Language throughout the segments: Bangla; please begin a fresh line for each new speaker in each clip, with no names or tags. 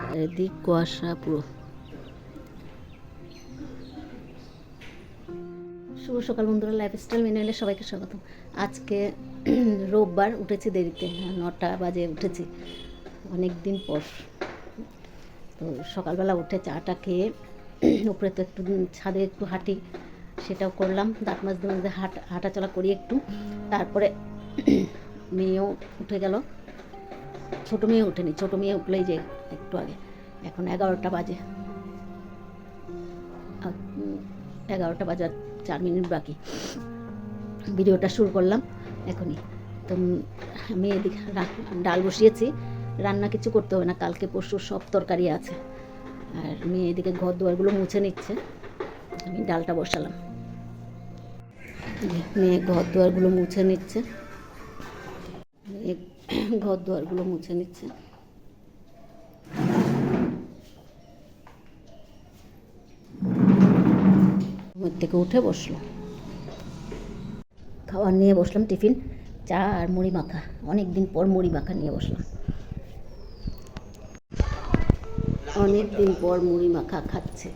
চারিদিক কুয়াশা পুরো। শুভ সকাল বন্ধুরা লাইফস্টাইল মেনুয়ালে সবাইকে স্বাগত আজকে রোববার উঠেছি দেরিতে হ্যাঁ, নটা বাজে উঠেছি অনেক দিন পর। তো সকালবেলা উঠে চাটা খেয়ে উপরে তো একটু ছাদে একটু হাঁটি সেটাও করলাম। দাঁত মাঝে মাঝে হাঁটা, হাঁটাচলা করি একটু। তারপরে মেয়েও উঠে গেল। ছোটো মেয়ে ওঠেনি, ছোটো মেয়ে উঠলেই যে একটু আগে। এখন এগারোটা বাজে। এগারোটা বাজার চার মিনিট বাকি। ভিডিওটা শুরু করলাম এখনই। তো এদিকে ডাল বসিয়েছি। রান্না কিছু করতে হবে না, কালকে পরশু সব তরকারি আছে। আর মেয়ে এদিকে ঘর দুয়ারগুলো মুছে নিচ্ছে। আমি ডালটা বসালাম। মেয়ে ঘর দুয়ারগুলো মুছে নিচ্ছে। ঘর দুয়ারগুলো মুছে নিচ্ছে। থেকে উঠে বসল। খাবার নিয়ে বসলাম টিফিন, চা আর মুড়ি মাখা। অনেক দিন পর মুড়ি মাখা নিয়ে বসলাম। অনেক দিন পর মুড়ি মাখা খাচ্ছে।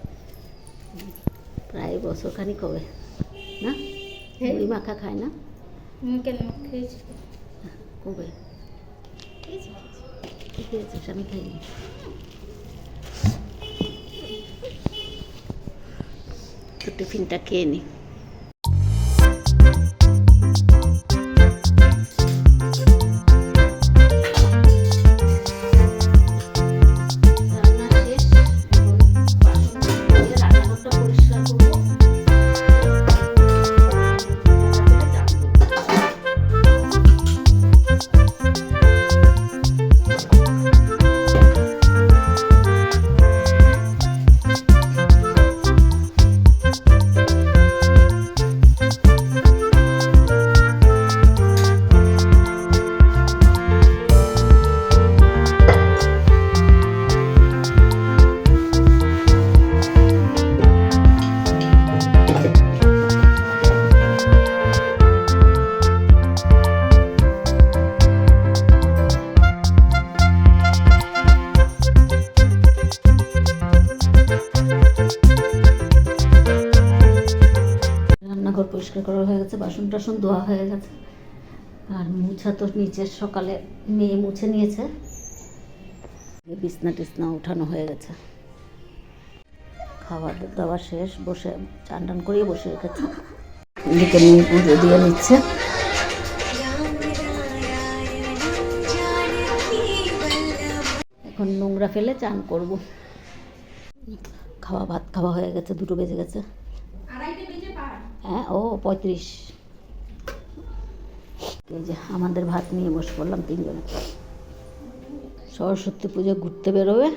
প্রায় বছর খানিক হবে। না? মুড়ি মাখা খায় না?
কেন? খেয়েছি।
কবে খেয়েছিস? আমি খাইনি। তো টিফিনটা খেয়ে নি। করা হয়ে গেছে বাসন টাসন ধোয়া হয়ে গেছে। আর মুছা তো নিচে সকালে মেয়ে মুছে নিয়েছে। বিছনা টিছনা উঠানো হয়ে গেছে। খাবার দাওয়া শেষ, বসে চান টান করিয়ে বসে রেখেছে। এদিকে মেয়ে পুজো দিয়ে নিচ্ছে। এখন নোংরা ফেলে চান করব। খাওয়া ভাত খাওয়া হয়ে গেছে, দুটো বেজে গেছে। হ্যাঁ ও পঁয়ত্রিশ। এই যে আমাদের ভাত নিয়ে বসে পড়লাম তিনজনে। সরস্বতী পুজো ঘুরতে বেরোবে।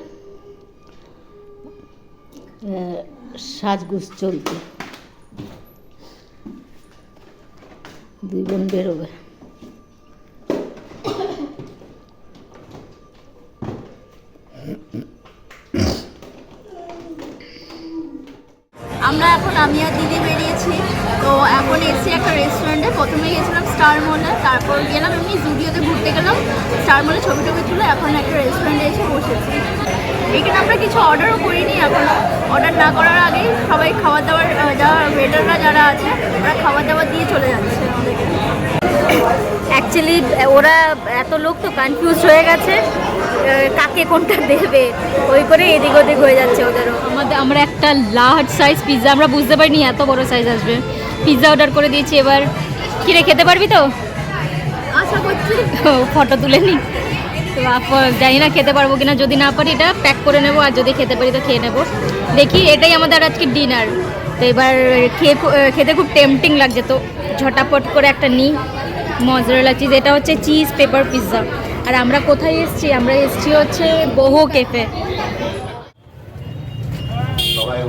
সাজগুজ চলছে। দুই বোন বেরোবে।
আমরা এখন আমি আর দিদি তো এখন এসেছি একটা রেস্টুরেন্টে প্রথমে গেছিলাম স্টার মলে তারপর গেলাম এমনি জুডিওতে ঘুরতে গেলাম। স্টার মলে ছবি টবি তুলে এখন একটা রেস্টুরেন্টে এসে বসেছি। এখানে আমরা কিছু অর্ডারও করিনি এখন। অর্ডার না করার আগেই সবাই খাবার দাবার যারা ওয়েটাররা যারা আছে ওরা খাবার দাবার দিয়ে চলে যাচ্ছে আমাদেরকে।
অ্যাকচুয়ালি ওরা এত লোক তো কনফিউজ হয়ে গেছে কাকে কোনটা দেবে। ওই করে এদিক ওদিক হয়ে যাচ্ছে ওদেরও। আমাদের আমরা একটা লার্জ সাইজ পিৎজা আমরা বুঝতে পারিনি এত বড় সাইজ আসবে। পিৎজা অর্ডার করে দিয়েছি এবার কিরে খেতে পারবি তো?
আশা করছি।
ফটো তুলে নি। তো আপ- জানি না খেতে পারব কিনা যদি না পারি এটা প্যাক করে নেব আর যদি খেতে পারি তো খেয়ে নেব। দেখি এটাই আমাদের আজকে ডিনার তো এবার খেয়ে খেতে খুব টেম্পটিং লাগছে তো ঝটাপট করে একটা নিই মজরেলা চিজ এটা হচ্ছে চিজ পেপার পিৎজা আর আমরা কোথায় এসছি? আমরা এসেছি হচ্ছে বহু কেফে
সবাই